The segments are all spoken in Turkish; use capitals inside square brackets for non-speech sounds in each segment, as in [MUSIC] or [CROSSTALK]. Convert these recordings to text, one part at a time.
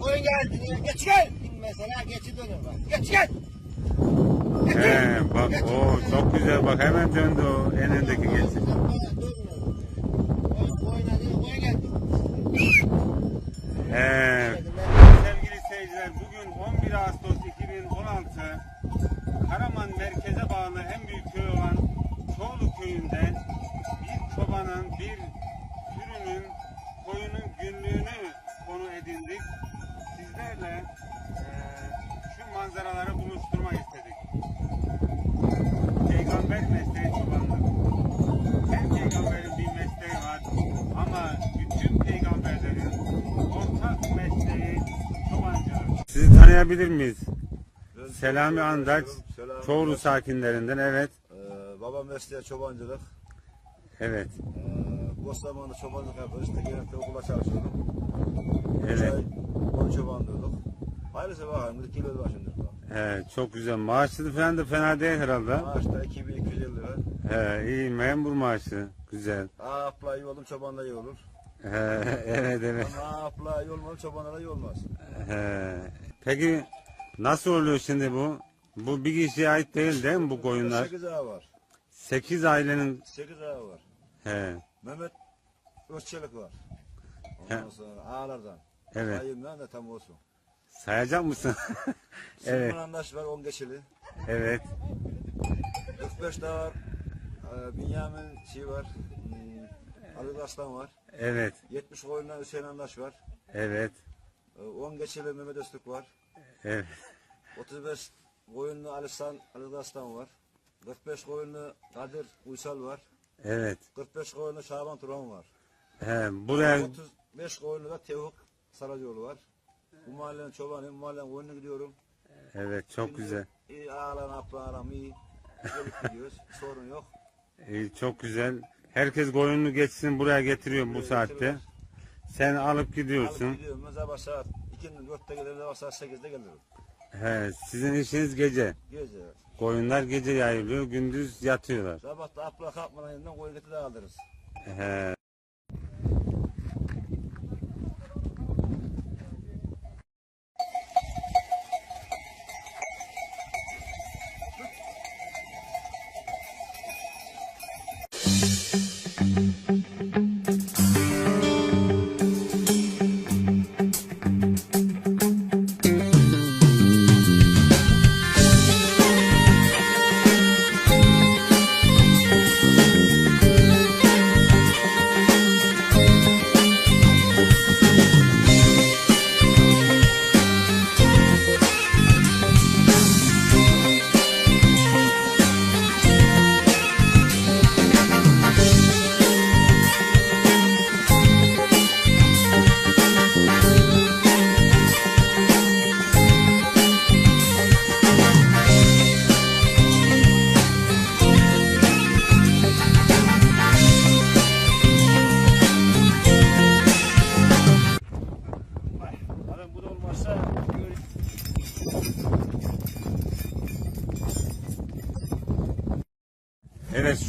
koyun geldi geç gel. Mesela geçi dönüyor bak. Geç gel. He bak o çok güzel bak hemen döndü o en öndeki geldi. He. Sevgili seyirciler bugün 11 Ağustos 2016 Karaman merkeze bağlı en büyük köy olan Çoğlu köyünde bir çobanın bir sürünün koyunun günlüğünü konu edindik. Sizlerle eee, şu manzaraları buluşturmak istedik. Peygamber mesleği çobanlık. Her peygamberin bir mesleği var ama bütün peygamberlerin ortak mesleği çobancılık. Sizi tanıyabilir miyiz? Selami Andaç, Selami Andaç. sakinlerinden evet. Ee, babam mesleği çobancılık. Evet. Ee, boş zamanında çobancılık yapıyoruz. Tekerlekte okula çalışıyordum. Evet. Koyun çobanlıyorduk. Hayırlısı bakalım. Bir kilo şimdi. He, çok güzel. Maaşlı falan da fena değil herhalde. Maaşta 2250 lira. He, iyi memur maaşı. Güzel. Apla iyi oldum çobanla iyi olur. He, [LAUGHS] evet evet. Ama apla iyi olmadı çobanla iyi olmaz. He. Peki nasıl oluyor şimdi bu? Bu bir kişiye ait değil değil mi bu koyunlar? 8 ağa var. 8 ailenin 8 ağa var. he, Mehmet Özçelik var. Ondan sonra ağalardan. Evet. Sayımdan da tam olsun. Sayacak mısın? [LAUGHS] evet. Süleyman Andaş var 10 geçili. Evet. 45 de var. Ee, Binyamin şey var. Hmm, Ali Aslan var. Evet. 70 koyundan Hüseyin Andaş var. Evet. Ee, 10 geçili Mehmet Öztürk var. Evet. 35 koyunlu Alistan Ali Aslan var. 45 koyunlu Kadir Uysal var. Evet. 45 koyunlu Şaban Turan var. He, buraya 35 koyunlu da Tevfik Saracoğlu var. Bu mahallenin çobanıyım. Bu mahallenin koyununa gidiyorum. evet çok Şimdi güzel. İyi ağlan aplan aram iyi. Gelip gidiyoruz. [LAUGHS] Sorun yok. İyi, çok güzel. Herkes koyununu geçsin buraya getiriyor bu Buraya saatte. getiriyorlar. Sen alıp gidiyorsun. Alıp gidiyorum. Ben sabah saat 2'nin 4'te gelirim. Sabah saat 8'de gelirim. He, sizin işiniz gece. Gece. Koyunlar gece yayılıyor, gündüz yatıyorlar. Sabah da apla kalkmadan yeniden koyun geti de alırız. He.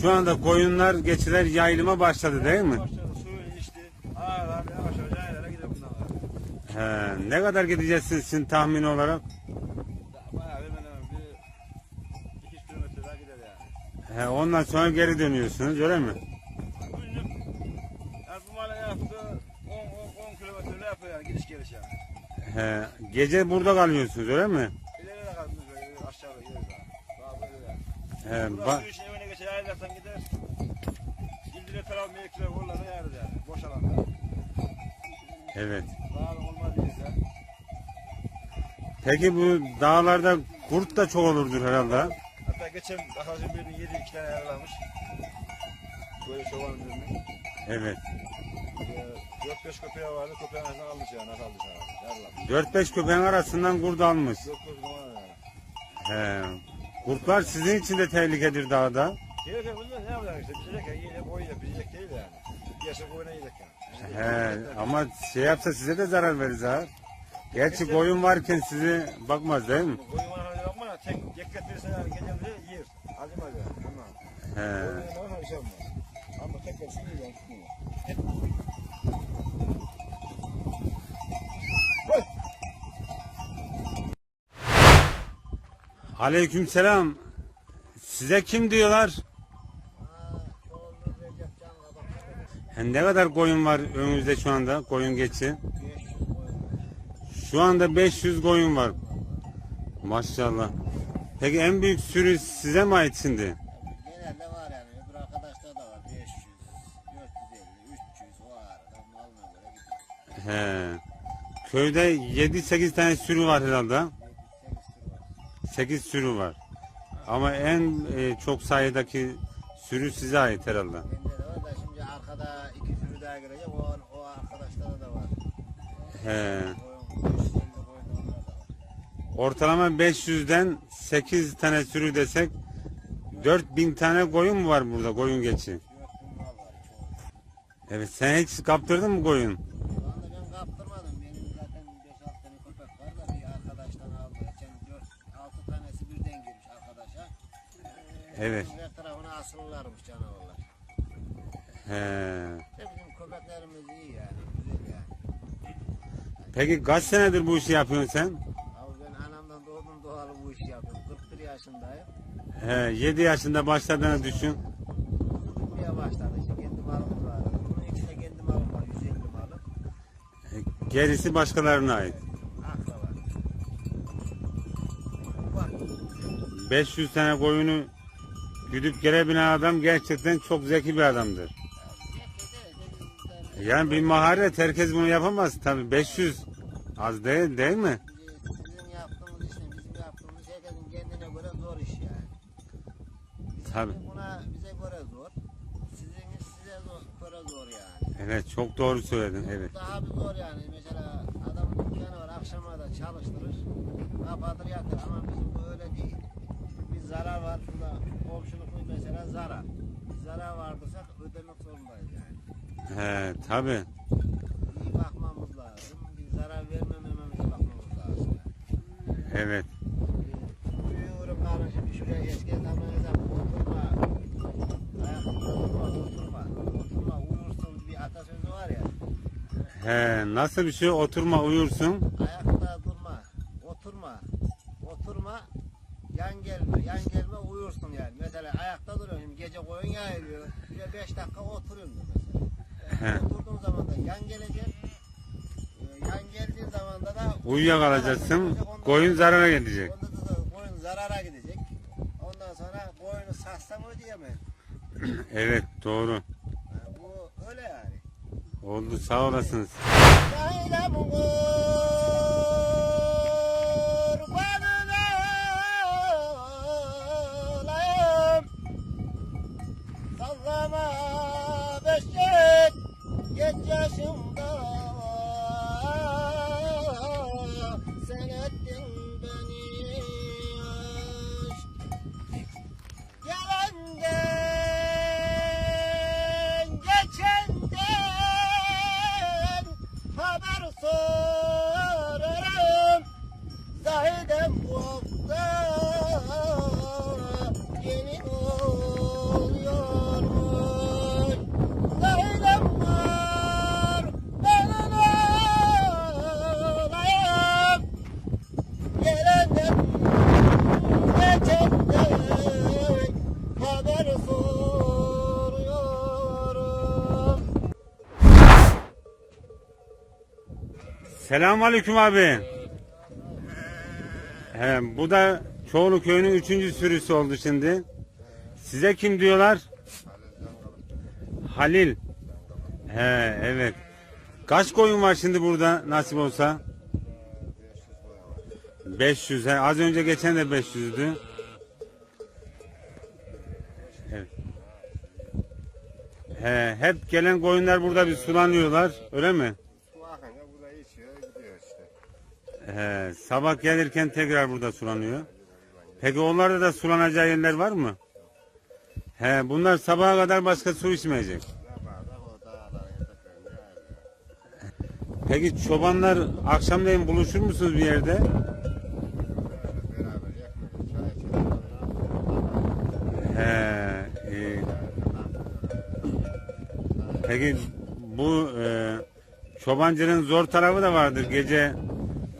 Şu anda koyunlar geçiler yayılıma başladı değil mi? başladı suyu içti. Ağlar yavaş yavaş aylara gidiyor sonra. He, ne kadar gideceksiniz sizin tahmin olarak? Bayağı hemen hemen bir 2 kilometre daha gider yani. He, ondan sonra geri dönüyorsunuz öyle mi? Günlük yani bu mahalle yaptı 10 10 kilometre ne yapıyor yani gidiş geliş yani. He, gece burada kalıyorsunuz öyle mi? İleri de böyle aşağıda gideriz daha. Daha böyle yani. He, Burası ba- su evet. Peki bu dağlarda kurt da çok olurdur herhalde. Hatta geçen arkadaşım birinin yedi iki tane yaralamış. Böyle çobanın birini. Evet. Ee, Dört beş köpeği vardı. Köpeğin arasından almış yani. Nasıl almış yani? Yaralamış. 4-5 köpeğin arasından kurt almış. Yok yok zaman yani. He. Kurtlar sizin için de tehlikedir dağda. Gerek yok bunlar ne yapacak işte? Pişecek ya. Yiyecek koyacak. Pişecek değil yani. Yerse koyuna yiyecek yani. He, ama şey yapsa size de zarar verir ha. Gerçi koyun varken sizi bakmaz değil mi? Koyun var hadi bakma, tek dikkat verirsen geceleri yer. Acım acı, tamam. He. Koyun var, bir şey. Ama tek versin yiyor, tutmuyor. Aleykümselam. Size kim diyorlar? Ne kadar koyun var önümüzde şu anda koyun geçi? Şu anda 500 koyun var. Maşallah. Peki en büyük sürü size mi ait şimdi? Genelde var yani. Öbür arkadaşlar da var. 500, 450, 300 o arada malına göre gidiyor. He. Köyde 7-8 tane sürü var herhalde. 8 sürü var. 8 sürü var. Ama en e, çok sayıdaki sürü size ait herhalde. Bende de var da şimdi arkada iki sürü daha girecek. O, o arkadaşlarda da var. He. Koyun, 550 koyun da onlarda da var. Ortalama 500'den 8 tane sürü desek 4000 tane koyun mu var burada koyun geçi? 4000 mal var çoğu. Evet sen hiç kaptırdın mı koyun? Ben kaptırmadım. Benim zaten 5-6 tane köpek var da bir arkadaştan aldı. Geçen 4-6 tanesi birden girmiş arkadaşa. Evet. Her tarafına asılırlarmış canavarlar. He. İşte bizim köpeklerimiz iyi yani. Peki kaç senedir bu işi yapıyorsun sen? Abi ben anamdan doğdum doğalı bu işi yapıyorum. 41 yaşındayım. He, 7 yaşında başladığını düşün. Tutmaya başladı. İşte kendi malımız var. Bunun içinde kendi malım var. 150 malım. Gerisi başkalarına ait. Akla var. Bak. 500 tane koyunu güdüp gelebilen adam gerçekten çok zeki bir adamdır. Yani bir maharet herkes bunu yapamaz tabii 500 az değil değil mi? Yaptığımız? Bizim yaptığımız herkesin kendine göre zor iş yani. Bizim Tabii. buna bize göre zor. Sizin iş size zor, göre zor yani. Evet çok doğru söyledin evet. Daha bir zor yani. Mesela adamın dükkanı var akşama da çalıştırır. Kapatır yatır ama bizim bu öyle değil. Bir zarar var şurada komşuluk mesela zarar. Bir zarar vardıysak ödemek zorundayız yani. He tabii. İyi bakmamız lazım. Bir zarar vermememize bakmamız lazım. Evet. Duyuyorum kardeşim şuraya eski zamanınıza oturma. Ayakta oturma, oturma. Oturma, uyursun bir atasözü var ya. He nasıl bir şey oturma uyursun. Ayakta durma, oturma. Oturma, yan gelme. Yan gelme uyursun yani. Mesela ayakta duruyorsun, gece koyun yayılıyor. Bir 5 dakika oturuyorsun mesela. He. Oturduğun zaman da yan gelecek. Ee, Yan geldiğin zaman da da Uyuyakalacaksın. Koyun zarara gidecek. Onda da, da koyun zarara gidecek. Ondan sonra koyunu satsam ödeyemem. [CLEARS THROAT] Evet doğru. Yani bu öyle yani. Oldu sağ olasınız. Yaylamın Selamun aleyküm abi. He, bu da Çoğulu köyünün üçüncü sürüsü oldu şimdi. Size kim diyorlar? Halil. He, evet. Kaç koyun var şimdi burada nasip olsa? 500. He, az önce geçen de 500'dü. Evet. He, hep gelen koyunlar burada bir sulanıyorlar, öyle mi? Su akınca burada içiyor gidiyor işte. He, sabah gelirken tekrar burada sulanıyor. Peki onlarda da sulanacağı yerler var mı? He, bunlar sabaha kadar başka su içmeyecek. Peki çobanlar akşamleyin buluşur musunuz bir yerde? He, iyi. Peki bu e, çobancının zor tarafı da vardır. Gece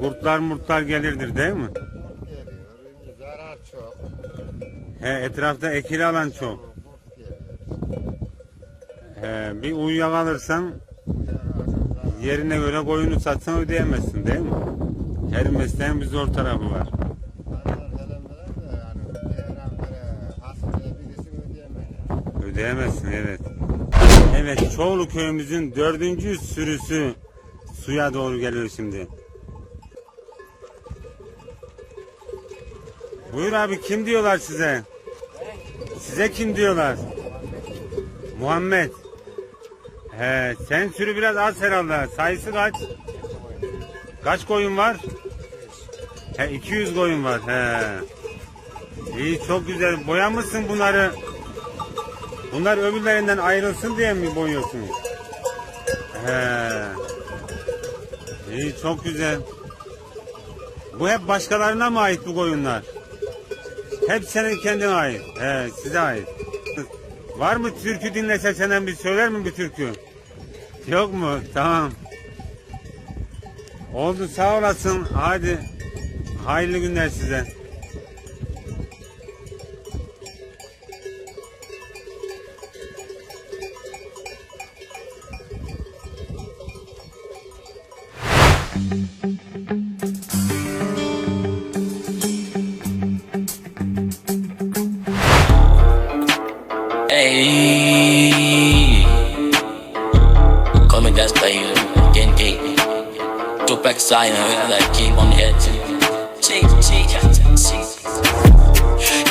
kurtlar murtlar gelirdir değil mi? Zarar çok. He, etrafta ekili alan çok. He, bir uyuyakalırsan yerine göre koyunu satsan ödeyemezsin değil mi? Her mesleğin bir zor tarafı var. Ödeyemezsin evet. Evet Çoğlu köyümüzün dördüncü sürüsü suya doğru geliyor şimdi. Buyur abi kim diyorlar size? Size kim diyorlar? Muhammed. He, sen sürü biraz az herhalde. Sayısı kaç? Kaç koyun var? He, 200 koyun var. He. İyi çok güzel. Boyamışsın bunları. Bunlar öbürlerinden ayrılsın diye mi boyuyorsun? He. İyi çok güzel. Bu hep başkalarına mı ait bu koyunlar? Hep senin kendine ait. He, size ait. Var mı türkü dinlese senden bir söyler mi bir türkü? Yok mu? Tamam. Oldu sağ olasın. Hadi. Hayırlı günler size. Hey,